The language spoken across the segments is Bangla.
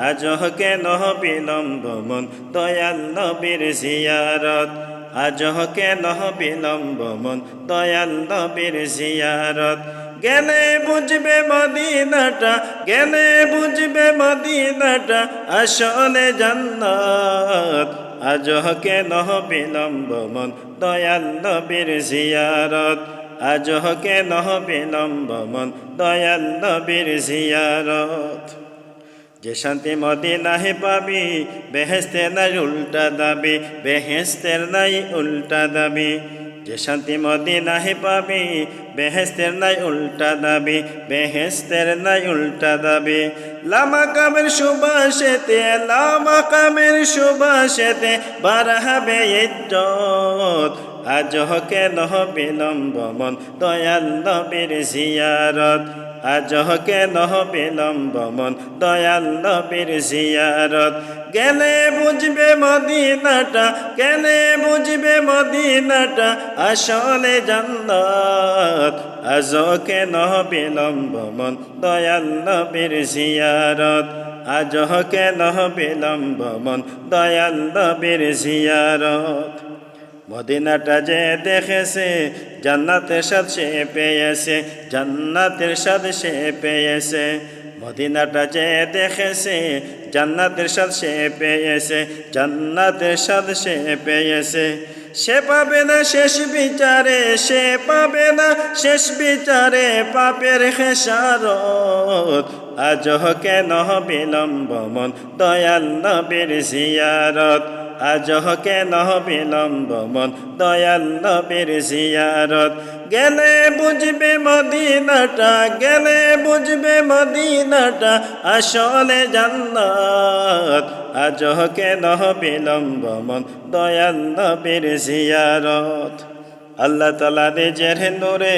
আজ কেন বিলম্ব মন? দয়াল নবীর জিয়ারত। আজ কেন বিলম্ব মন? দয়াল নবীর জিয়ারত। গেলে বুঝবে মদিনাটা, গেলে বুঝবে মদিনাটা, আসলে জান্নাত। আজ কেন বিলম্ব মন? দয়াল নবীর জিয়ারত। আজ কেন বিলম্ব মন? দয়াল নবীর জিয়ারত। যে শান্তি মদিনাহে পাবি বেহেস্তের নাই উল্টা দাবি বেহেস্তের নাই উল্টা দাবি। যে শান্তি মদিনাহে পাবি বেহেস্তের নাই উল্টা দাবি বেহেস্তের নাই উল্টা দাবি। লামা কামের সুবাসেতে, লামা কামের সুবাসেতে বাড়াবে ইজ্জত। আজ কেন বিলম্ব মন, দয়াল নবীর জিয়ারত। আজ কেন বিলম্ব মন? দয়াল নবীর জিয়ারত। গেলে বুঝবে মদিনাটা? গেলে বুঝবে মদিনাটা? আসলে জান্নাত। আজ কেন বিলম্ব মন? দয়াল নবীর জিয়ারত। আজ কেন বিলম্ব মন? দয়াল নবীর জিয়ারত। মদিনাটা যে দেখেছে জান্নাতের সাথে সে পেয়েছে জান্নাতের সাথে সে পেয়েছে। মদিনাটা যে দেখেছে জান্নাতের সাথে সে পেয়েছে জান্নাতের সাথে সে পেয়েছে। সে পাবে না শেষ বিচারে, সে পাবে না শেষ বিচারে পাপের খেসারত। আজ কেন বিলম্ব মন? দয়াল নবীর জিয়ারত। আজ কেন বিলম্ব মন? দয়াল নবীর জিয়ারত। গেলে বুঝবে মদিনাটা, গেলে বুঝবে মদিনাটা, আসলে জান্নাত। আজ কেন বিলম্ব মন? দয়াল নবীর জিয়ারত। আল্লাহ তালা নিজের নূরে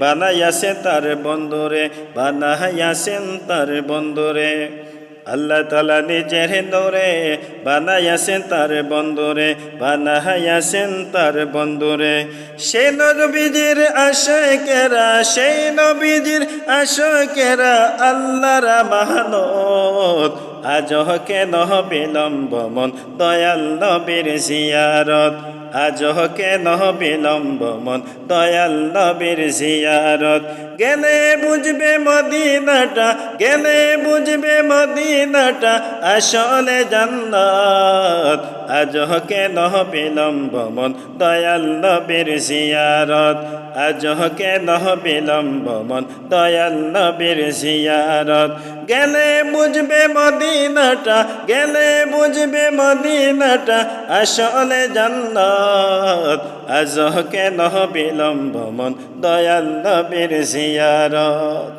বানাইয়াছেন তার বন্ধুরে বানাইয়াছেন তার বন্ধুরে আল্লাহ তালা নিজের নূরে বানাইয়াছেন তার বন্ধুরে বানাইয়াছেন তার বন্ধুরে সে নবীজির আশকেরা সেই নবীজির আশকেরা আল্লাহর মাহানত আজ কেন বিলম্ব মন দয়াল নবীর জিয়ারত। আজ কেন বিলম্ব? মন দয়াল নবীর জিয়ারত। গেলে বুঝবে মদিনাটা, গেলে বুঝবে মদিনাটা, আসলে জান্নাত। আজ কেন বিলম্ব? মন দয়াল নবীর জিয়ারত। আজ কেন বিলম্ব? মন দয়াল নবীর জিয়ারত। গেলে বুঝবে মদিনাটা, গেলে বুঝবে মদিনাটা, আসলে জান্নাত, আজ কেন বিলম্ব মন দয়াল নবীর জিয়ারত।